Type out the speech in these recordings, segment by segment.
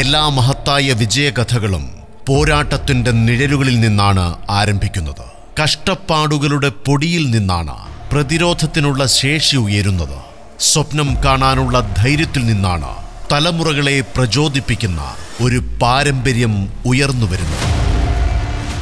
എല്ലാ മഹത്തായ വിജയകഥകളും പോരാട്ടത്തിന്റെ നിഴലുകളിൽ നിന്നാണ് ആരംഭിക്കുന്നത്. കഷ്ടപ്പാടുകളുടെ പൊടിയിൽ നിന്നാണ് പ്രതിരോധത്തിനുള്ള ശേഷി ഉയരുന്നത്. സ്വപ്നം കാണാനുള്ള ധൈര്യത്തിൽ നിന്നാണ് തലമുറകളെ പ്രചോദിപ്പിക്കുന്ന ഒരു പാരമ്പര്യം ഉയർന്നു വരുന്നത്.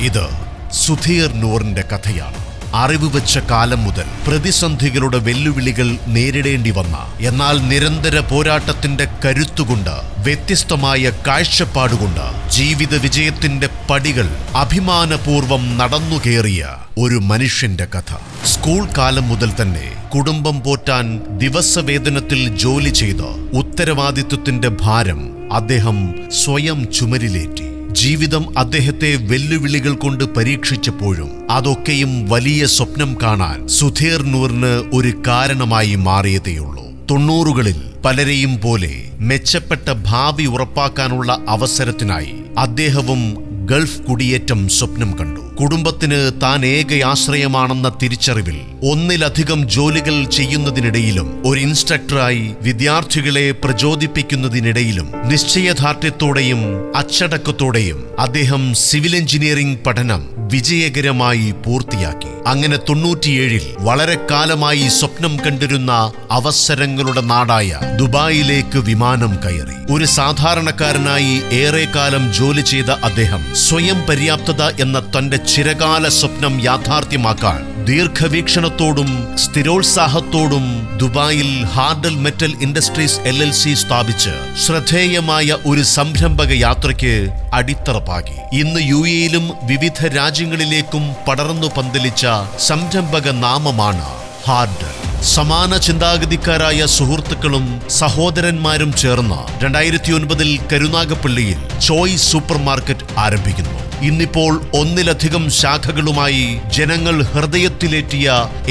ഇത് സുധീർ നൂറിന്റെ കഥയാണ്. അറിവ് വെച്ച കാലം മുതൽ പ്രതിസന്ധികളുടെ വെല്ലുവിളികൾ നേരിടേണ്ടി വന്ന എന്നാൽ നിരന്തര പോരാട്ടത്തിന്റെ കരുത്തുകൊണ്ട് വ്യത്യസ്തമായ കാഴ്ചപ്പാടുകൊണ്ട് ജീവിത വിജയത്തിന്റെ പടികൾ അഭിമാനപൂർവം നടന്നുകേറിയ ഒരു മനുഷ്യന്റെ കഥ. സ്കൂൾ കാലം മുതൽ തന്നെ കുടുംബം പോറ്റാൻ ദിവസവേതനത്തിൽ ജോലി ചെയ്ത് ഉത്തരവാദിത്വത്തിന്റെ ഭാരം അദ്ദേഹം സ്വയം ചുമരിലേറ്റി. ജീവിതം അദ്ദേഹത്തെ വെല്ലുവിളികൾ കൊണ്ട് പരീക്ഷിച്ചപ്പോഴും അതൊക്കെയും വലിയ സ്വപ്നം കാണാൻ സുധീർ നൂറിന് ഒരു കാരണമായി മാറിയതേയുള്ളൂ. തൊണ്ണൂറുകളിൽ പലരെയും പോലെ മെച്ചപ്പെട്ട ഭാവി ഉറപ്പാക്കാനുള്ള അവസരത്തിനായി അദ്ദേഹവും ഗൾഫ് കുടിയേറ്റം സ്വപ്നം കണ്ടു. കുടുംബത്തിന് താൻ ഏക ആശ്രയമാണെന്ന തിരിച്ചറിവിൽ ഒന്നിലധികം ജോലികൾ ചെയ്യുന്നതിനിടയിലും ഒരു ഇൻസ്ട്രക്ടറായി വിദ്യാർത്ഥികളെ പ്രചോദിപ്പിക്കുന്നതിനിടയിലും നിശ്ചയദാർഢ്യത്തോടെയും അച്ചടക്കത്തോടെയും അദ്ദേഹം സിവിൽ എഞ്ചിനീയറിംഗ് പഠനം വിജയകരമായി പൂർത്തിയാക്കി. അങ്ങനെ തൊണ്ണൂറ്റിയേഴിൽ വളരെ കാലമായി സ്വപ്നം കണ്ടിരുന്ന അവസരങ്ങളുടെ നാടായ ദുബായിലേക്ക് വിമാനം കയറി. ഒരു സാധാരണക്കാരനായി ഏറെക്കാലം ജോലി ചെയ്ത അദ്ദേഹം സ്വയം പര്യാപ്തത എന്ന തന്റെ ചിരകാല സ്വപ്നം യാഥാർത്ഥ്യമാക്കാൻ ദീർഘവീക്ഷണത്തോടും സ്ഥിരോത്സാഹത്തോടും ദുബായിൽ ഹാർഡൽ metal industries L L C സ്ഥാപിച്ച് ശ്രദ്ധേയമായ ഒരു സംരംഭക യാത്രയ്ക്ക് അടിത്തറപ്പാകി ഇന്ന് യു എയിലും വിവിധ രാജ്യങ്ങളിലേക്കും പടർന്നു പന്തലിച്ച സംരംഭക നാമമാണ് ഹാർഡൽ. സമാന ചിന്താഗതിക്കാരായ സുഹൃത്തുക്കളും സഹോദരന്മാരും ചേർന്ന് രണ്ടായിരത്തി ഒൻപതിൽ കരുനാഗപ്പള്ളിയിൽ ചോയ്സ് സൂപ്പർ മാർക്കറ്റ് ആരംഭിക്കുന്നു. ഇന്നിപ്പോൾ ഒന്നിലധികം ശാഖകളുമായി ജനങ്ങൾ ഹൃദയത്തിലേറ്റിയ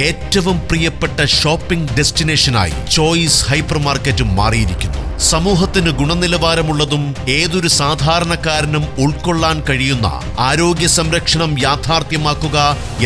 ഏറ്റവും പ്രിയപ്പെട്ട ഷോപ്പിംഗ് ഡെസ്റ്റിനേഷനായി ചോയ്സ് ഹൈപ്പർ മാർക്കറ്റ് മാറിയിരിക്കുന്നു. സമൂഹത്തിന് ഗുണനിലവാരമുള്ളതും ഏതൊരു സാധാരണക്കാരനും ഉൾക്കൊള്ളാൻ കഴിയുന്ന ആരോഗ്യ സംരക്ഷണം യാഥാർത്ഥ്യമാക്കുക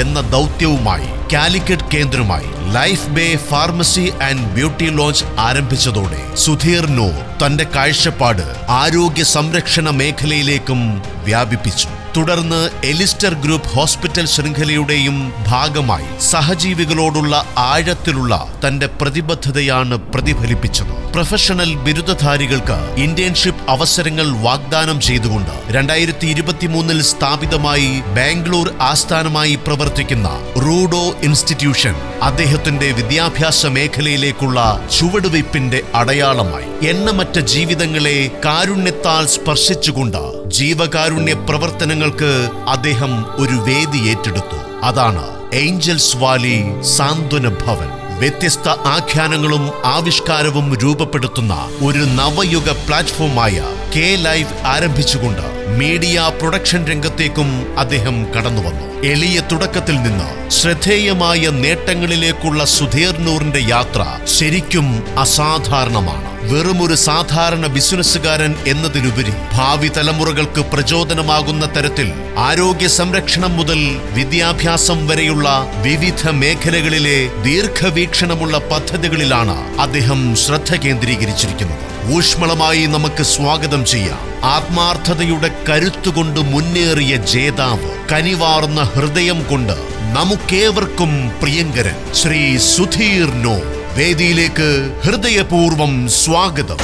എന്ന ദൗത്യവുമായി കാലിക്കറ്റ് കേന്ദ്രമായി Life Bay pharmacy and beauty lounge ആരംഭിച്ചതോടെ സുധീർ നൂർ തന്റെ കാഴ്ചപ്പാട് ആരോഗ്യ സംരക്ഷണ മേഖലയിലേക്കും വ്യാപിപ്പിച്ചു. തുടർന്ന് എലിസ്റ്റർ ഗ്രൂപ്പ് ഹോസ്പിറ്റൽ ശൃംഖലയുടെയും ഭാഗമായി സഹജീവികളോടുള്ള ആഴത്തിലുള്ള തന്റെ പ്രതിബദ്ധതയാണ് പ്രതിഫലിപ്പിച്ചത്. പ്രൊഫഷണൽ ബിരുദധാരികൾക്ക് ഇന്റേൺഷിപ്പ് അവസരങ്ങൾ വാഗ്ദാനം ചെയ്തുകൊണ്ട് രണ്ടായിരത്തി ഇരുപത്തിമൂന്നിൽ സ്ഥാപിതമായി ബാംഗ്ലൂർ ആസ്ഥാനമായി പ്രവർത്തിക്കുന്ന റൂഡോ ഇൻസ്റ്റിറ്റ്യൂഷൻ അദ്ദേഹത്തിന്റെ വിദ്യാഭ്യാസ മേഖലയിലേക്കുള്ള ചുവടുവയ്പ്പിന്റെ അടയാളമായി. എണ്ണമറ്റ ജീവിതങ്ങളെ കാരുണ്യത്താൽ സ്പർശിച്ചുകൊണ്ട് ജീവകാരുണ്യ പ്രവർത്തനങ്ങൾക്ക് അദ്ദേഹം ഒരു വേദി ഏറ്റെടുത്തു. അതാണ് ഏഞ്ചൽസ് വാലി സാന്ത്വന ഭവൻ. വ്യത്യസ്ത ആഖ്യാനങ്ങളും ആവിഷ്കാരവും രൂപപ്പെടുത്തുന്ന ഒരു നവയുഗ പ്ലാറ്റ്ഫോമായ കെ ലൈവ് ആരംഭിച്ചുകൊണ്ട് മീഡിയ പ്രൊഡക്ഷൻ രംഗത്തേക്കും അദ്ദേഹം കടന്നുവന്നു. എളിയ തുടക്കത്തിൽ നിന്ന് ശ്രദ്ധേയമായ നേട്ടങ്ങളിലേക്കുള്ള സുധീർ നൂറിന്റെ യാത്ര ശരിക്കും അസാധാരണമാണ്. വെറുമൊരു സാധാരണ ബിസിനസ്സുകാരൻ എന്നതിലുപരി ഭാവി തലമുറകൾക്ക് പ്രചോദനമാകുന്ന തരത്തിൽ ആരോഗ്യ സംരക്ഷണം മുതൽ വിദ്യാഭ്യാസം വരെയുള്ള വിവിധ മേഖലകളിലെ ദീർഘവീക്ഷണമുള്ള പദ്ധതികളിലാണ് അദ്ദേഹം ശ്രദ്ധ കേന്ദ്രീകരിച്ചിരിക്കുന്നത്. ഊഷ്മളമായി നമുക്ക് സ്വാഗതം ചെയ്യാം. ആത്മാർത്ഥതയുടെ കരുത്തുകൊണ്ട് മുന്നേറിയ ജേതാവ് കനിവാർന്ന ഹൃദയം കൊണ്ട് നമുക്കേവർക്കും പ്രിയങ്കരൻ ശ്രീ സുധീർ നോ വേദിയിലേക്ക് ഹൃദയപൂർവം സ്വാഗതം.